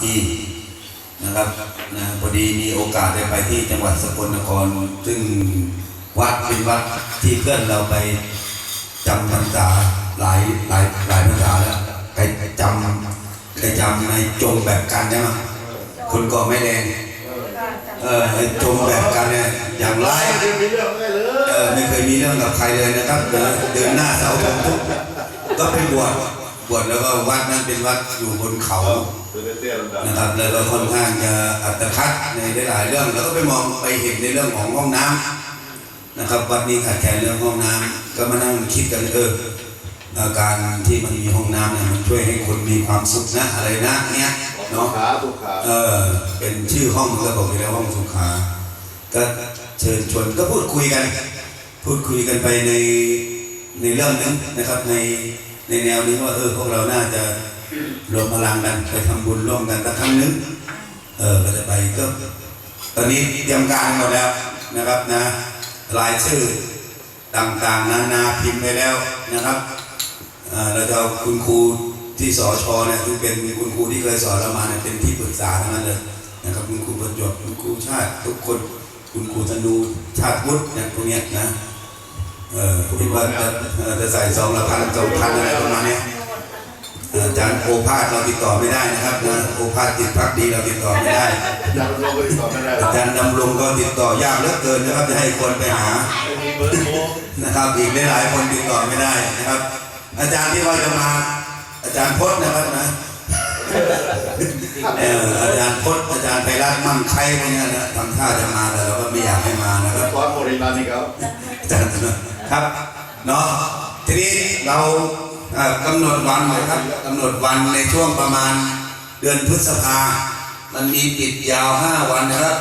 คีนะครับนะพอดีมีโอกาสได้ไปที่จังหวัดสกลนคร ซึ่งวัดเป็นวัดที่เพื่อนเราไปจำพรรษาหลายหลายหลายพรรษาแล้วไปจำไปจำในจงแบบกันใช่ไหมคนก่อไม่แดงเออจงแบบกันเนี่ยอย่างไรเออไม่เคยมีเรื่องกับใครเลยนะครับเดินเดินหน้าเสาธงทุกก็ไปบวช บวชแล้วก็วัดนั้นเป็นวัดอยู่บนเขาตัวเตี้ยๆดำนะครับแล้วก็ค่อนข้างจะอัตคัดในหลายๆเรื่อง แล้วก็ไปมองไปเห็นในเรื่องของห้องน้ำนะครับวัดนี้ขาดแคลนเรื่องห้องน้ำก็มานั่งคิดกันเอออาการที่มันมีห้องน้ำเนี่ยมันช่วยให้คนมีความสุขนะอะไรนะเนี้ยๆเนาะขาถูกขาเออเป็นชื่อห้องมันก็บอกอยู่แล้วห้องสุขาก็เชิญชวนก็พูดคุยกัน พูดคุยกันไปในในเรื่องนึงนะครับใน ในแนวนี้ว่าเออพวกเราน่าจะรวมพลังกันไปทำบุญร่วมกันสักครั้งนึงเออก็จะไปก็ตอนนี้เตรียมการหมดแล้วนะครับนะรายชื่อต่างๆนานาพิมพ์ไปแล้วนะครับเราจะเอาคุณครูที่สอชอเนี่ยซึ่งเป็นคุณครูที่เคยสอนเรามาเนี่ยเป็นที่ปรึกษาทั้งนั้นเลยนะครับคุณครูประจวบคุณครูชาติทุกคนคุณครูธนูชาติวุฒิเนี่ยพวกเนี้ยนะ เออคิดว่าจะเอ่อจะใส่ซองละพันสองพันอะไรประมาณเนี้ยเอ่ออาจารย์โอภาสเราติดต่อไม่ได้นะครับนะโอภาสจิตพักดีเราติดต่อไม่ได้อยากลงไปต่อไม่ได้อาจารย์ดำรงก็ติดต่อยากเหลือเกินนะครับจะให้คนไปหาไม่มีเบอร์โทรนะครับอีกหลายๆคนติดต่อไม่ได้นะครับ อาจารย์ที่ว่าจะมา อาจารย์พจน์นะครับนะเอออาจารย์พจน์อาจารย์ไพรัตน์มั่งไคพวกเนี้ยนะทำท่าจะมาแต่เราก็ไม่อยากให้มานะครับคอนโมริลานี่ครับอาจารย์ ครับเนาะทีนี้เรากำหนดวันเลยครับกำหนดวันในช่วงประมาณเดือนพฤษภา มันมีปิดยาว 5 วันนะครับ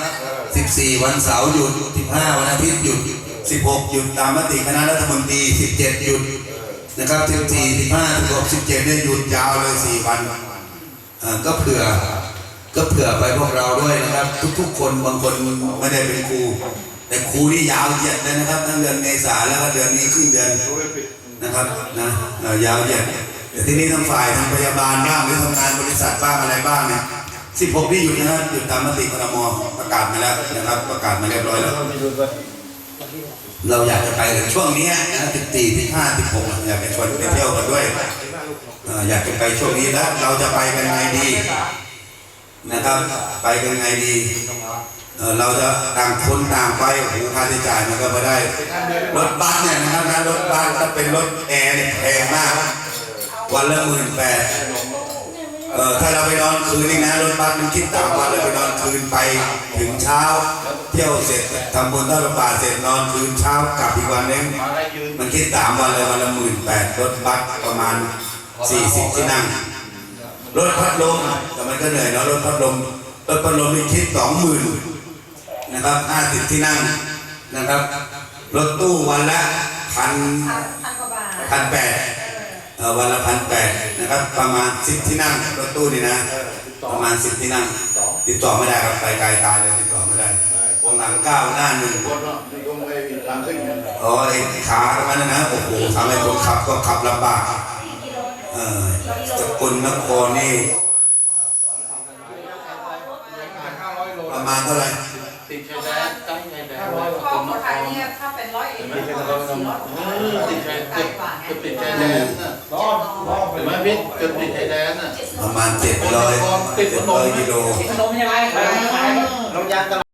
14 วันเสาร์หยุด 15 วันอาทิตย์หยุด 16 หยุดตามมติคณะรัฐมนตรี 17 หยุดนะครับ 14 15 16 17เนี่ยหยุดยาวเลย 4 วันก็เผื่อ ก็เผื่อไปพวกเราด้วยนะครับ ทุกๆ คนบางคนไม่ได้เป็นครู แต่ครูนี่ยาวเหยียดเลยนะครับทั้งเดือนเมษาแล้วก็เดือนนี้ครึ่งเดือนนะครับนะยาวเหยียดแต่ที่นี้ทางฝ่ายทางพยาบาลบ้างหรือทำงานบริษัทบ้างอะไรบ้างเนี่ย16นี่หยุดนะครับหยุดตามมติครมประกาศมาแล้วนะครับ ประกาศมาเรียบร้อยแล้ว เราอยากจะไปในช่วงนี้นะ14 15 16อยากไปชวนไปเที่ยวกันด้วยเอ่ออยากจะไปช่วงนี้แล้วเราจะไปกันไงดี นะครับ ไปกันไงดีเราจะต่างคนต่างไปโอ้ค่าใช้จ่ายมันก็ไม่ได้ รถบัสเนี่ยนะครับนะรถบัสถ้าเป็นรถแอร์เนี่ยแพงมาก วันละหมื่นแปดเออถ้าเราไปนอนคืนนี่นะรถบัสมันคิดต่างวันเราไปนอนคืนไปถึงเช้า เที่ยวเสร็จทำบุญทอดพระป่าเสร็จนอนคืนเช้ากลับอีกวันนึงมันคิดสามวันเลยวันละหมื่นแปดรถบัสประมาณสี่สิบที่นั่ง รถพัดลมแต่มันก็เหนื่อยเนาะรถพัดลมรถพัดลมมีคิดสองหมื่นนะครับห้าสิบที่นั่งนะครับ รถตู้วันละพันพันกว่าบาทพันแปดเอ่อวันละพันแปดนะครับ ประมาณสิบที่นั่งรถตู้นี่นะ ประมาณสิบที่นั่งติดต่อไม่ได้ครับไปไกลตายเลยติดต่อไม่ได้วงหลังเก้าหน้าหนึ่งคนเนาะนี่ก็ไม่มีทางขึ้นเนี่ยอ๋อไอ้ขาตรงนั้นนะโอ้โหทำให้คนขับก็ขับลำบากเออ สกุลนครนี่ประมาณเท่าไหร่ติดชายแดนตั้งชายแดนข้อมูลไทยเนี่ยถ้าเป็นร้อยเอ็ดไม่เนี่ยใช่ก็เราสี่ร้อยเออติดชายไกลเกือบกว่าไงเกือบติดชายแดนน่ะเห็นไหมพี่เกือบติดชายแดนน่ะประมาณเจ็ดร้อยเจ็ดร้อยกิโลขนมยังไงขายขายขนมยางตลาด